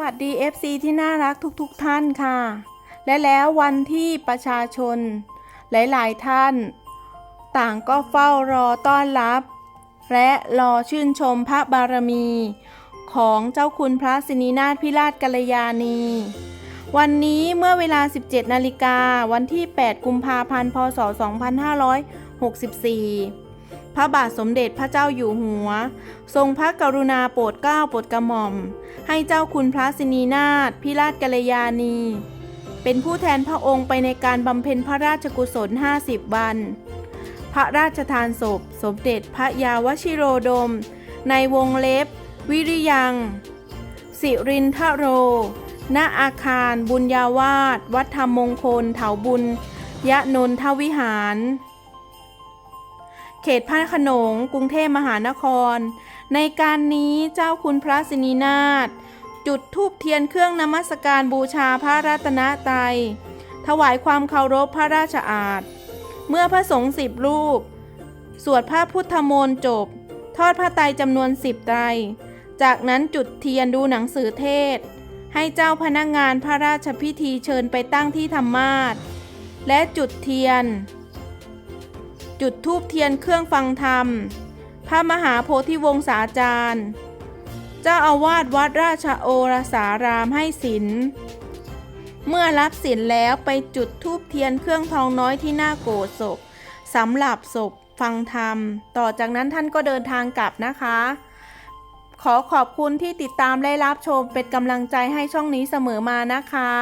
วัสดี FC ที่น่ารักทุกๆทท่านค่ะ และแล้ววันที่ประชาชน หลายๆท่าน ต่างก็เฝ้ารอต้อนรับ และรอชื่นชมพระบารมี ของเจ้าคุณพระสินีนาถพิราชกัลยาณี วันนี้เมื่อเวลา 17 นาฬิกาวันที่ 8 กุมภาพันธ์ พศ 2564 ระบาทสมเด็จพระเจ้าอยู่หัว ทรงพระกรุณาโปรดเกล้าโปรดกระหม่อม ให้เจ้าคุณพระสินีนาถพิราชกัลยาณี เป็นผู้แทนพระองค์ไปในการบำเพ็ญพระราชกุศล 50 วัน พระราชทานศพ สมเด็จพระยาวชิโรดม ในวงเล็บ วิริยัง สิรินทโร ณอาคารบุญญาวาสวัดธรรมมงคลเถาบุญยะนนทวิหาร ขตพระขนง กรุงเทพมหานคร ในการนี้เจ้าคุณพระสินีนาถจุดธูปเทียนเครื่องนมัสการบูชาพระรัตนตรัยถวายความเคารพพระราชอาณเมื่อพระสงฆ์สิบรูป สวดพระพุทธมนต์จบ ทอดพระไตรจำนวนสิบไตร จากนั้นจุดเทียนดูหนังสือเทศ ให้เจ้าพนักงานพระราชพิธีเชิญไปตั้งที่ธรรมาสและจุดเทียน จุดทูบเทียนเครื่องฟังธรรม พระมหาโพธิวงศาจารย์ เจ้าอาวาสวัดราชโอรสารามให้ศีล เมื่อรับศีลแล้วไปจุดทูบเทียนเครื่องทองน้อยที่หน้าโกศพสำหรับศพฟังธรรม ต่อจากนั้นท่านก็เดินทางกลับนะคะ ขอขอบคุณที่ติดตามและรับชมเป็นกำลังใจให้ช่องนี้เสมอมานะคะ